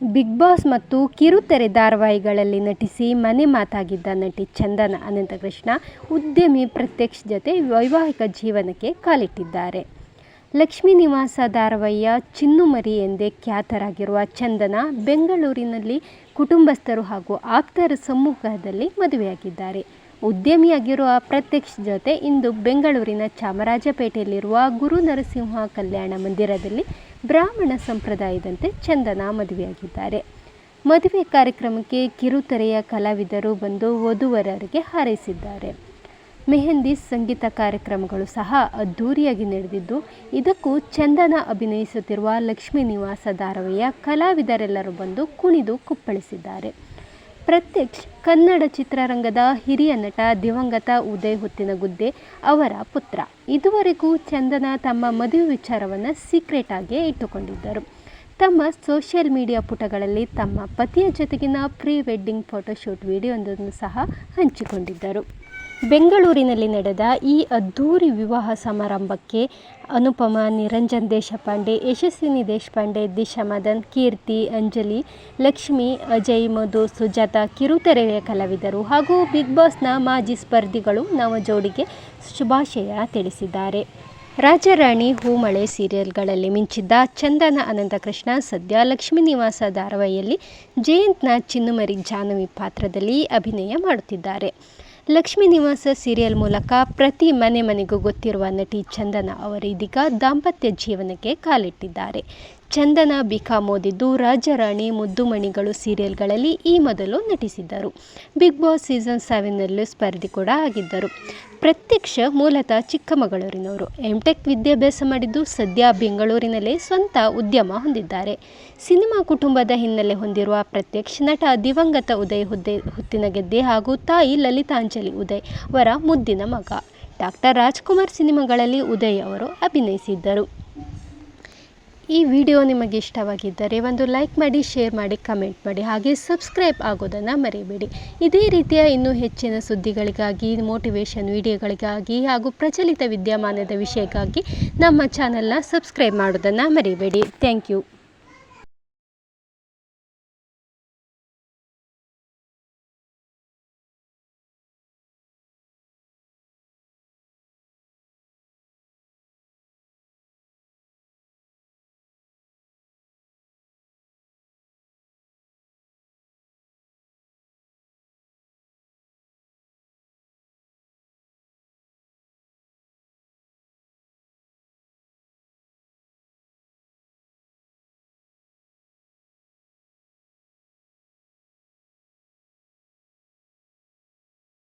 Big boss ಮತ್ತು ಕಿರುತೆರೆ ಧಾರಾವಾಹಿಗಳಲ್ಲಿ ನಟಿಸಿ ಮನೆ ಮಾತಾಗಿದ್ದ ನಟಿ ಚಂದನ ಅನಂತಕೃಷ್ಣ ಉದ್ಯಮಿ ಪ್ರತ್ಯಕ್ಷ ಜೊತೆ ವೈವಾಹಿಕ ಜೀವನಕ್ಕೆ ಕಾಲಿಟ್ಟಿದ್ದಾರೆ. ಲಕ್ಷ್ಮೀ ನಿವಾಸ ಧಾರಾವಾಹಿಯ ಚಿನ್ನುಮರಿ ಎಂದೇ ಖ್ಯಾತರಾಗಿರುವ ಚಂದನ ಬೆಂಗಳೂರಿನಲ್ಲಿ ಕುಟುಂಬಸ್ಥರು ಹಾಗೂ ಆಪ್ತರ ಸಮ್ಮುಖದಲ್ಲಿ ಮದುವೆಯಾಗಿದ್ದಾರೆ. ಉದ್ಯಮಿಯಾಗಿರುವ ಪ್ರತ್ಯಕ್ಷ ಜೊತೆ ಇಂದು ಬೆಂಗಳೂರಿನ ಚಾಮರಾಜಪೇಟೆಯಲ್ಲಿರುವ ಗುರು ನರಸಿಂಹ ಕಲ್ಯಾಣ ಮಂದಿರದಲ್ಲಿ ಬ್ರಾಹ್ಮಣ ಸಂಪ್ರದಾಯದಂತೆ ಚಂದನ ಮದುವೆಯಾಗಿದ್ದಾರೆ. ಮದುವೆ ಕಾರ್ಯಕ್ರಮಕ್ಕೆ ಕಿರುತೆರೆಯ ಕಲಾವಿದರು ಬಂದು ವಧುವರರಿಗೆ ಹಾರೈಸಿದ್ದಾರೆ. ಮೆಹಂದಿ ಸಂಗೀತ ಕಾರ್ಯಕ್ರಮಗಳು ಸಹ ಅದ್ಧೂರಿಯಾಗಿ ನಡೆದಿದ್ದು, ಇದಕ್ಕೂ ಚಂದನ ಅಭಿನಯಿಸುತ್ತಿರುವ ಲಕ್ಷ್ಮೀ ನಿವಾಸ ಧಾರಾವಾಹಿಯ ಕಲಾವಿದರೆಲ್ಲರೂ ಬಂದು ಕುಣಿದು ಕುಪ್ಪಳಿಸಿದ್ದಾರೆ. ಪ್ರತ್ಯಕ್ಷ್ ಕನ್ನಡ ಚಿತ್ರರಂಗದ ಹಿರಿಯ ನಟ ದಿವಂಗತ ಉದಯ್ ಹೊತ್ತಿನಗುದ್ದೆ ಅವರ ಪುತ್ರ. ಇದುವರೆಗೂ ಚಂದನ ತಮ್ಮ ಮದುವೆ ವಿಚಾರವನ್ನು ಸೀಕ್ರೆಟ್ ಆಗಿಯೇ ಇಟ್ಟುಕೊಂಡಿದ್ದರು. ತಮ್ಮ ಸೋಷಿಯಲ್ ಮೀಡಿಯಾ ಪುಟಗಳಲ್ಲಿ ತಮ್ಮ ಪತಿಯ ಜೊತೆಗಿನ ಪ್ರೀ ವೆಡ್ಡಿಂಗ್ ಫೋಟೋಶೂಟ್ ವಿಡಿಯೋದನ್ನು ಸಹ ಹಂಚಿಕೊಂಡಿದ್ದರು. ಬೆಂಗಳೂರಿನಲ್ಲಿ ನಡೆದ ಈ ಅದ್ಧೂರಿ ವಿವಾಹ ಸಮಾರಂಭಕ್ಕೆ ಅನುಪಮ, ನಿರಂಜನ್ ದೇಶಪಾಂಡೆ, ಯಶಸ್ವಿನಿ ದೇಶಪಾಂಡೆ, ದಿಶಾ ಮದನ್, ಕೀರ್ತಿ, ಅಂಜಲಿ, ಲಕ್ಷ್ಮಿ, ಅಜಯ್, ಮಧು, ಸುಜಾತ, ಕಿರುತೆರೆಯ ಕಲಾವಿದರು ಹಾಗೂ ಬಿಗ್ ಬಾಸ್ನ ಮಾಜಿ ಸ್ಪರ್ಧಿಗಳು ನವ ಜೋಡಿಗೆ ಶುಭಾಶಯ ತಿಳಿಸಿದ್ದಾರೆ. ರಾಜರಾಣಿ ಹೂಮಳೆ ಸೀರಿಯಲ್ಗಳಲ್ಲಿ ಮಿಂಚಿದ್ದ ಚಂದನ ಅನಂತಕೃಷ್ಣ ಸದ್ಯ ಲಕ್ಷ್ಮೀ ನಿವಾಸ ಧಾರಾವಾಹಿಯಲ್ಲಿ ಜಯಂತ್ನ ಚಿನ್ನುಮರಿ ಜಾನವಿ ಪಾತ್ರದಲ್ಲಿ ಅಭಿನಯ ಮಾಡುತ್ತಿದ್ದಾರೆ. ಲಕ್ಷ್ಮೀ ನಿವಾಸ ಸೀರಿಯಲ್ ಮೂಲಕ ಪ್ರತಿ ಮನೆ ಮನೆಗೂ ಗೊತ್ತಿರುವ ನಟಿ ಚಂದನ ಅವರು ಇದೀಗ ದಾಂಪತ್ಯ ಜೀವನಕ್ಕೆ ಕಾಲಿಟ್ಟಿದ್ದಾರೆ. ಚಂದನ ಬಿಕಾಂ ಓದಿದ್ದು ರಾಜರಾಣಿ ಮುದ್ದುಮಣಿಗಳು ಸೀರಿಯಲ್ಗಳಲ್ಲಿ ಈ ಮೊದಲು ನಟಿಸಿದ್ದರು. ಬಿಗ್ ಬಾಸ್ ಸೀಸನ್ ಸೆವೆನ್ನಲ್ಲೂ ಸ್ಪರ್ಧಿ ಕೂಡ ಆಗಿದ್ದರು. ಪ್ರತ್ಯಕ್ಷ ಮೂಲತಃ ಚಿಕ್ಕಮಗಳೂರಿನವರು. ಎಂಟೆಕ್ ವಿದ್ಯಾಭ್ಯಾಸ ಮಾಡಿದ್ದು ಸದ್ಯ ಬೆಂಗಳೂರಿನಲ್ಲೇ ಸ್ವಂತ ಉದ್ಯಮ ಹೊಂದಿದ್ದಾರೆ. ಸಿನಿಮಾ ಕುಟುಂಬದ ಹಿನ್ನೆಲೆ ಹೊಂದಿರುವ ಪ್ರತ್ಯಕ್ಷ ನಟ ದಿವಂಗತ ಉದಯ್ ಹುದ್ದೆ ಹುತ್ತಿನಗೆದ್ದೆ ಹಾಗೂ ತಾಯಿ ಲಲಿತಾಂಜಲಿ ಉದಯ್ ಅವರ ಮುದ್ದಿನ ಮಗ. ಡಾಕ್ಟರ್ ರಾಜ್ಕುಮಾರ್ ಸಿನಿಮಾಗಳಲ್ಲಿ ಉದಯ್ ಅವರು ಅಭಿನಯಿಸಿದ್ದರು. ಈ ವಿಡಿಯೋ ನಿಮಗೆ ಇಷ್ಟವಾಗಿದ್ದರೆ ಒಂದು ಲೈಕ್ ಮಾಡಿ, ಶೇರ್ ಮಾಡಿ, ಕಮೆಂಟ್ ಮಾಡಿ ಹಾಗೆ ಸಬ್ಸ್ಕ್ರೈಬ್ ಆಗೋದನ್ನು ಮರಿಬೇಡಿ. ಇದೇ ರೀತಿಯ ಇನ್ನೂ ಹೆಚ್ಚಿನ ಸುದ್ದಿಗಳಿಗಾಗಿ ಮೋಟಿವೇಶನ್ ವಿಡಿಯೋಗಳಿಗಾಗಿ ಹಾಗೂ ಪ್ರಚಲಿತ ವಿದ್ಯಮಾನದ ವಿಷಯಕ್ಕಾಗಿ ನಮ್ಮ ಚಾನಲ್ನ ಸಬ್ಸ್ಕ್ರೈಬ್ ಮಾಡೋದನ್ನು ಮರಿಬೇಡಿ. Thank you